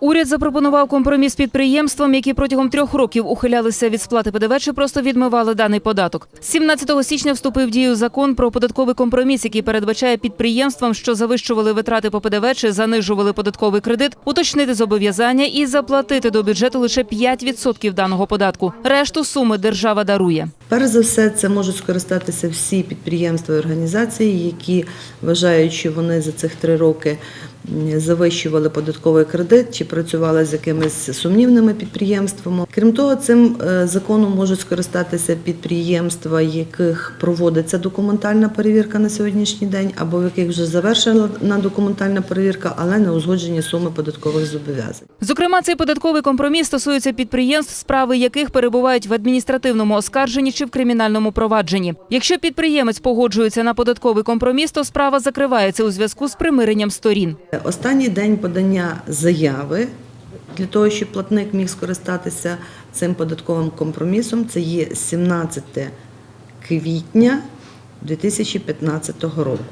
Уряд запропонував компроміс підприємствам, які протягом трьох років ухилялися від сплати ПДВ чи просто відмивали даний податок. З 17 січня вступив в дію закон про податковий компроміс, який передбачає підприємствам, що завищували витрати по ПДВ чи занижували податковий кредит, уточнити зобов'язання і заплатити до бюджету лише 5% даного податку. Решту суми держава дарує. Перш за все, це можуть скористатися всі підприємства і організації, які вважають, що вони за цих три роки завищували податковий кредит чи працювали з якимись сумнівними підприємствами. Крім того, цим е, законом можуть скористатися підприємства, яких проводиться документальна перевірка на сьогоднішній день, або в яких вже завершена документальна перевірка, але не узгоджені суми податкових зобов'язань. Зокрема, цей податковий компроміс стосується підприємств, справи яких перебувають в адміністративному оскарженні чи в кримінальному провадженні. Якщо підприємець погоджується на податковий компроміс, то справа закривається у зв'язку з примиренням сторін. Останній день подання заяви для того, щоб платник міг скористатися цим податковим компромісом, це є 17 квітня 2015 року.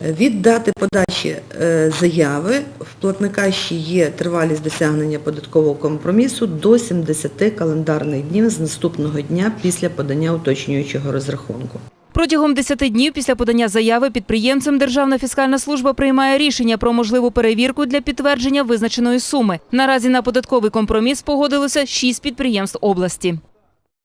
Від дати подачі е, заяви в платника ще є тривалість досягнення податкового компромісу до 70 календарних днів з наступного дня після подання уточнюючого розрахунку. Протягом 10 днів після подання заяви підприємцем Державна фіскальна служба приймає рішення про можливу перевірку для підтвердження визначеної суми. Наразі на податковий компроміс погодилося 6 підприємств області.